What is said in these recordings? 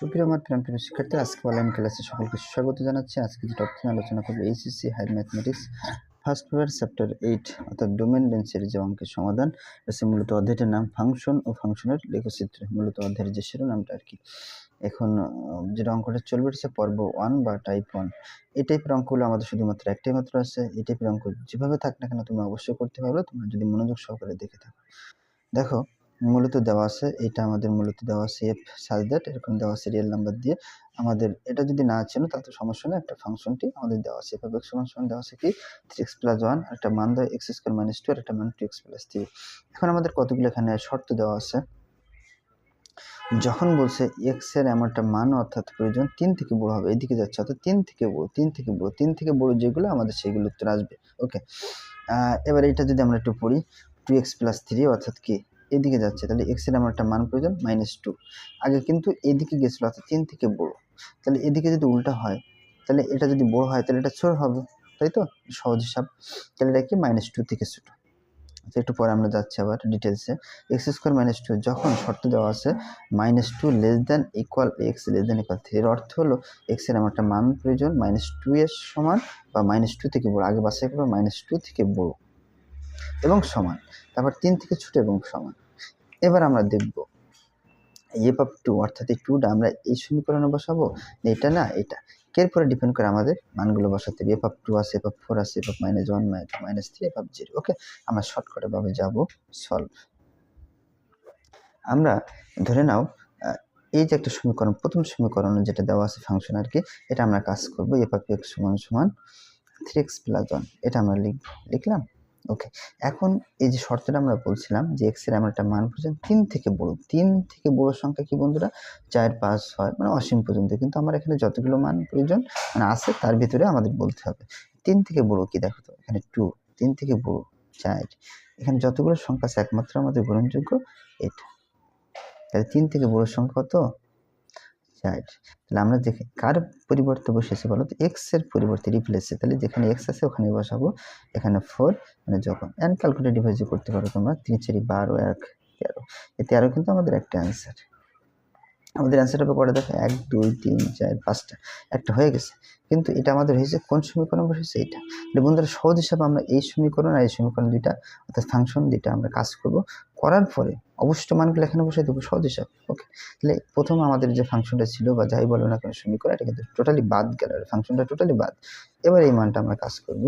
সুপ্রিয় আমার প্রিয় শিক্ষার্থী, আজকে অনলাইন ক্লাসে সকলকে স্বাগত জানাচ্ছি। আজকে যে টপিক আলোচনা করব HSC higher mathematics first paper chapter eight অর্থাৎ ডোমেন লেন্সের যে অঙ্কের সমাধান। আছে মূলত অধ্যায়টির নাম ফাংশন ও ফাংশনের লেখচিত্র, মূলত অধ্যায়ের যে শিরোনামটা আর কি। এখন যেটা অঙ্কটা চলবে হচ্ছে পর্ব ওয়ান বা টাইপ ওয়ান এই টাইপের অঙ্কগুলো আমাদের শুধুমাত্র একটাই মাত্র আছে। এই টাইপের অঙ্ক যেভাবে থাক না কেন তুমি অবশ্যই করতে পারবে। তোমরা যদি মনোযোগ সহকারে দেখে থাকো। দেখো মূলত দেওয়া আছে, এটা আমাদের মূলত দেওয়া আছে এফ সাজ দ্যাট এরকম দেওয়া সিরিয়াল নাম্বার দিয়ে। আমাদের এটা যদি না চেনো, তাহলে সমস্যা নেই, একটা ফাংশনটি আমাদের দেওয়া আছে। এফ এক্স সমান দেওয়া আছে কি? থ্রি এক্স প্লাস ওয়ান একটা মান দেওয়া এক্স স্কোয়ার মাইনাস টু আর একটা মান টু এক্স প্লাস থ্রি এখন আমাদের কতগুলো এখানে শর্ত দেওয়া আছে? যখন বলছে এক্সের এমন একটা মান অর্থাৎ প্রয়োজন, তিন থেকে বড় হবে, এদিকে যাচ্ছে, অর্থাৎ তিন থেকে বড়, তিন থেকে বড়, তিন থেকে বড় যেগুলো, আমাদের সেগুলো উত্তর আসবে। ওকে এবার এটা যদি আমরা একটু পড়ি টু এক্স প্লাস থ্রি অর্থাৎ কি? এদিকে যাচ্ছে। তাহলে এক্সের আমার একটা মান প্রয়োজন মাইনাস টু আগে কিন্তু এদিকে গেছিল অর্থাৎ তিন থেকে বড়। তাহলে এদিকে যদি উল্টা হয় তাহলে এটা যদি বড় হয় তাহলে এটা ছোট হবে তাই তো? সহজ হিসাব। তাহলে এটা কি? মাইনাস টু থেকে ছোট। আচ্ছা, একটু পরে আমরা যাচ্ছি আবার ডিটেলসে এক্স স্কোয়ার মাইনাস টু যখন শর্ত দেওয়া আছে minus two less than equal x less than equal three এর অর্থ হলো এক্সের আমার একটা মান প্রয়োজন মাইনাস টু এর সমান বা মাইনাস টু থেকে বড়। আগে বাসায় করব মাইনাস টু থেকে বড়। এবং সমান। তারপর তিন থেকে ছোট এবং সমান। এবার আমরা দেখব এফ অফ টু অর্থাৎ এই টুটা আমরা এই সমীকরণে বসাবো? এটা না, এটা। এর পরে ডিপেন্ড করে আমাদের মানগুলো বসাতে হবে? এফ অফ টু আছে এফ অফ ফোর আছে f of minus one minus three f of zero okay আমরা শর্টকাটে ভাবে যাব সলভ আমরা ধরে নাও এই যে একটা সমীকরণ, প্রথম সমীকরণ যেটা দেওয়া আছে ফাংশন আর কি, এটা আমরা কাজ করব এফ অফ এক্স সমান সমান থ্রি এক্স প্লাস ওয়ান এটা আমরা লিখব, লিখলাম? ওকে এখন এই যে শর্তটা আমরা বলছিলাম যে এক্সের আমরা একটা মান প্রয়োজন তিন থেকে বড়, তিন থেকে বড় সংখ্যা কি বন্ধুরা? চার, পাঁচ, ছয় মানে অসীম পর্যন্ত। কিন্তু আমার এখানে যতগুলো মান প্রয়োজন মানে আছে, তার ভিতরে আমাদের বলতে হবে। তিন থেকে বড় কি দেখো তো? এখানে টু তিন থেকে বড়, চার। এখানে যতগুলো সংখ্যা আছে, একমাত্র আমাদের গ্রহণযোগ্য এটা। তাহলে তিন থেকে বড় সংখ্যা কত? চার তাহলে আমরা দেখে, কার পরিবর্তে বসেছি বলো তো? এক্সের পরিবর্তে রিপ্লেসে তাহলে যেখানে এক্স আছে ওখানে বসাবো। এখানে ফোর মানে যখন অ্যান ক্যালকুলেট ডিভাইস করতে পারো তোমরা। তিন, চারি, বারো, এক, তেরো। এই তেরো কিন্তু আমাদের একটা অ্যান্সার আমাদের অ্যান্সারটা করে দেখো, এক, দুই, তিন, চার, পাঁচটা। একটা হয়ে গেছে। কিন্তু এটা আমাদের হয়েছে কোন সমীকরণ বসেছে? এটা। বন্ধুরা সহজ হিসাবে আমরা এই সমীকরণ আর এই সমীকরণ দুইটা, অর্থাৎ ফাংশন দুইটা আমরা কাজ করব। করার পরে অবশিষ্ট মানগুলো এখানে বসে দেবো, সহজ হিসাব ওকে তাহলে প্রথম আমাদের যে ফাংশনটা ছিল বা যাই বলো না কেন সমীকরণ এটা কিন্তু টোটালি বাদ গেল। ফাংশনটা টোটালি বাদ। এবার এই মানটা আমরা কাজ করব।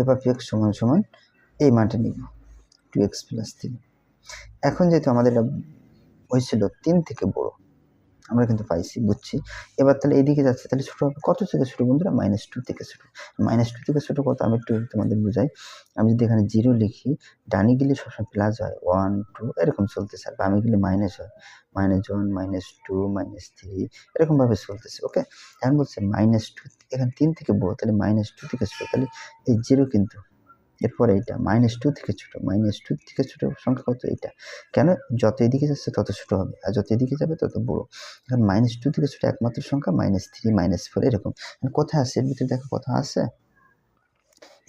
এবার এক্স সমান সমান এই মানটা নিব টু এক্স প্লাস থ্রি এখন যেহেতু আমাদের হয়েছিল তিন থেকে বড় আমরা কিন্তু পাইছি, বুঝছি। এবার তাহলে এদিকে যাচ্ছে, তাহলে ছোটো হবে কত থেকে ছোটো বন্ধুরা? মাইনাস টু থেকে ছোটো। মাইনাস টু থেকে ছোটো কত? আমি একটু তোমাদের বুঝাই। আমি যদি এখানে জিরো লিখি, ডানি গেলে সবসময় প্লাস হয়। ওয়ান টু এরকম চলতেছে আর আমি গেলে মাইনাস হয়। Minus one minus two minus three এরকমভাবে চলতেছে ওকে এখন বলছে মাইনাস টু এখানে তিন থেকে বড় তাহলে মাইনাস টু থেকে ছোটো, তাহলে এই জিরো কিন্তু এরপরে এইটা মাইনাস টু থেকে ছোটো মাইনাস টু থেকে ছোটো সংখ্যা কত? এইটা। কেন? যত এদিকে যাচ্ছে তত ছোটো হবে, আর যত এদিকে যাবে তত বড়। এখন মাইনাস টু থেকে ছোটো একমাত্র সংখ্যা মাইনাস থ্রি মাইনাস ফোর এরকম। কোথায় আছে? এর ভিতরে দেখো কথা আছে?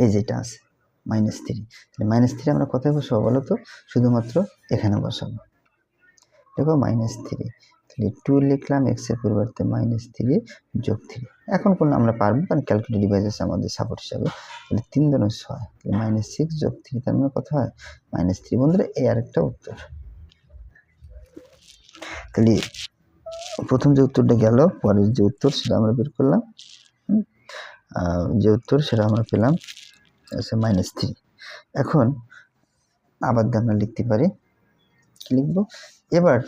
এই যেটা আছে মাইনাস থ্রি তাহলে মাইনাস থ্রি আমরা কোথায় বসাবো বলো তো? শুধুমাত্র এখানে বসাবো। দেখো মাইনাস থ্রি তাহলে টু লিখলাম এক্সের পরিবর্তে মাইনাস থ্রি যোগ থ্রি এখন করলে আমরা পারব? কারণ ক্যালকুলেট ডিভাইস আছে আমাদের সাপোর্ট হিসাবে তাহলে তিন দুনো ছয়। মাইনাস সিক্স যোগ থ্রি তার মানে কত হয়? মাইনাস থ্রি বন্ধুরা, এই আরেকটা উত্তর। তাহলে প্রথম যে উত্তরটা গেল, পরের যে উত্তর সেটা আমরা বের করলাম। যে উত্তর সেটা আমরা পেলাম, হচ্ছে মাইনাস থ্রি এখন আবার আমরা লিখতে পারি, লিখব। এবার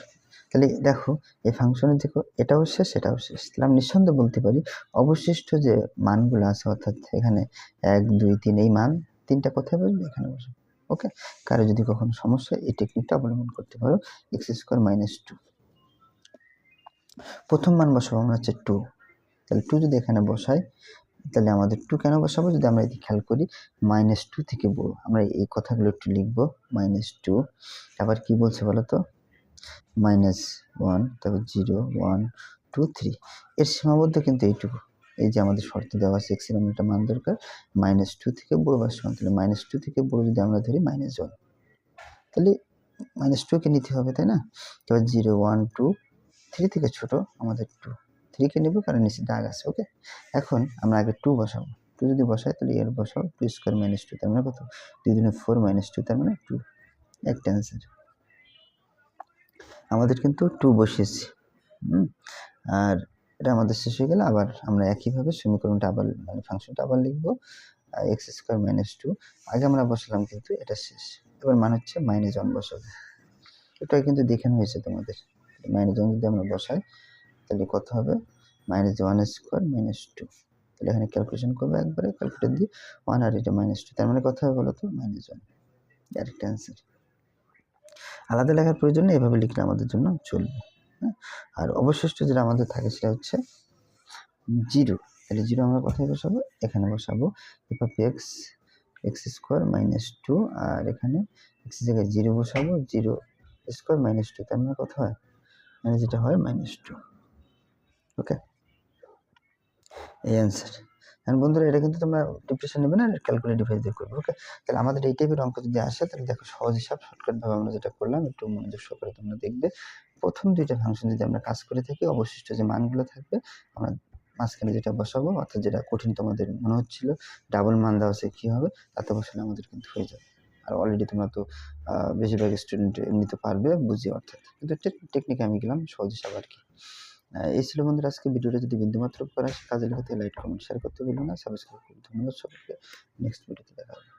তাহলে দেখো, এই ফাংশনের দেখো, এটাও শেষ এটাও শেষ। তাহলে আমি নিঃসন্দেহে বলতে পারি, অবশিষ্ট যে মানগুলো আছে, অর্থাৎ এখানে এক, দুই, তিন, এই মান, তিনটা কোথায় বসবে? এখানে বসবে। ওকে কারও যদি কখনো সমস্যা এই টেকনিকটা অবলম্বন করতে পারো এক্স স্কোয়ার মাইনাস টু প্রথম মান বসাবো আমরা হচ্ছে টু তাহলে টু যদি এখানে বসাই, তাহলে আমাদের টু কেন বসাবো? যদি আমরা এদিকে খেয়াল করি মাইনাস টু থেকে বড়। আমরা এই কথাগুলো একটু লিখব মাইনাস টু আবার কি বলছে বলো তো? মাইনাস ওয়ান তারপর জিরো ওয়ান টু থ্রি এর সীমাবদ্ধ কিন্তু এইটুকু। এই যে আমাদের শর্ত দেওয়া আছে আমরা একটা মান দরকার মাইনাস টু থেকে বড় বা সমান। তাহলে মাইনাস টু থেকে বড় যদি আমরা ধরি মাইনাস ওয়ান তাহলে মাইনাস টুকে নিতে হবে, তাই না? এবার জিরো ওয়ান টু থ্রি থেকে ছোট, আমাদের টু থ্রিকে নেব, কারণ নিচে দাগ আছে ওকে এখন আমরা আগে টু বসাবো। টু যদি বসাই, তাহলে এর বসাও। টু স্কোয়ার মাইনাস টু তার মানে কত? দুই দিনে ফোর মাইনাস টু তার মানে টু একটা অ্যান্সার আমাদের কিন্তু টু বসিয়েছি আর এটা আমাদের শেষ হয়ে গেলে আবার আমরা একইভাবে সমীকরণটা আবার মানে ফাংশনটা আবার লিখব এক্স স্কোয়ার মাইনাস টু আগে আমরা বসালাম কিন্তু এটা শেষ। এবার মান হচ্ছে মাইনাস ওয়ান বসাবো। এটা কিন্তু দেখানো হয়েছে তোমাদের। মাইনাস ওয়ান যদি আমরা বসাই, তাহলে কত হবে? Minus one square minus two তাহলে এখানে ক্যালকুলেশন করব একবারে ক্যালকুলেটর দিয়ে ওয়ান আর এটা মাইনাস টু তার মানে কত হবে বলো তো? মাইনাস ওয়ান ডাইরেক্ট অ্যান্সার আলাদা লেখার প্রয়োজন নেই, এভাবে লিখলে আমাদের জন্য চলবে হ্যাঁ? আর অবশিষ্ট যেটা আমাদের থাকে সেটা হচ্ছে জিরো, তাহলে জিরো আমরা কোথায় বসাবো? এখানে বসাবো f x x square minus two আর এখানে এক্স জায়গায় জিরো বসাবো, জিরো স্কোয়ার মাইনাস টু তার মানে কত হয়? মানে যেটা হয় মাইনাস টু ওকে এই অ্যান্সার এখন বন্ধুরা, এটা কিন্তু তোমরা ডিপ্রেশন নেবে না ক্যালকুলেট ডিভাইস দিয়ে করবে ওকে তাহলে আমাদের এই টাইপের অঙ্ক যদি আসে, তাহলে দেখো সহজ হিসাব শর্টকাটভাবে আমরা যেটা করলাম, একটু মনোযোগ সহকারে তোমরা দেখবে। প্রথম দুইটা ফাংশন যদি আমরা কাজ করে থাকি, অবশিষ্ট যে মানগুলো থাকবে, আমরা মাঝখানে যেটা বসাবো, অর্থাৎ যেটা কঠিন তোমাদের মনে হচ্ছিল ডাবল মান দেওয়া আছে কী হবে, তাতে বসালে আমাদের কিন্তু হয়ে যাবে। আর অলরেডি তোমরা তো বেশিরভাগ স্টুডেন্ট এমনিতে পারবে বুঝি, অর্থাৎ। কিন্তু টেকনিকে আমি গেলাম, সহজ হিসাব আর কি। এই ছিল বন্ধুরা আজকে ভিডিওটা। যদি বিন্দুমাত্র আসে কাজে লাগাতে লাইক কমেন্ট শেয়ার করতে ভুলবেন না। সাবস্ক্রাইব করুন। ধন্যবাদ সবাইকে। নেক্সট ভিডিওতে দেখা হবে।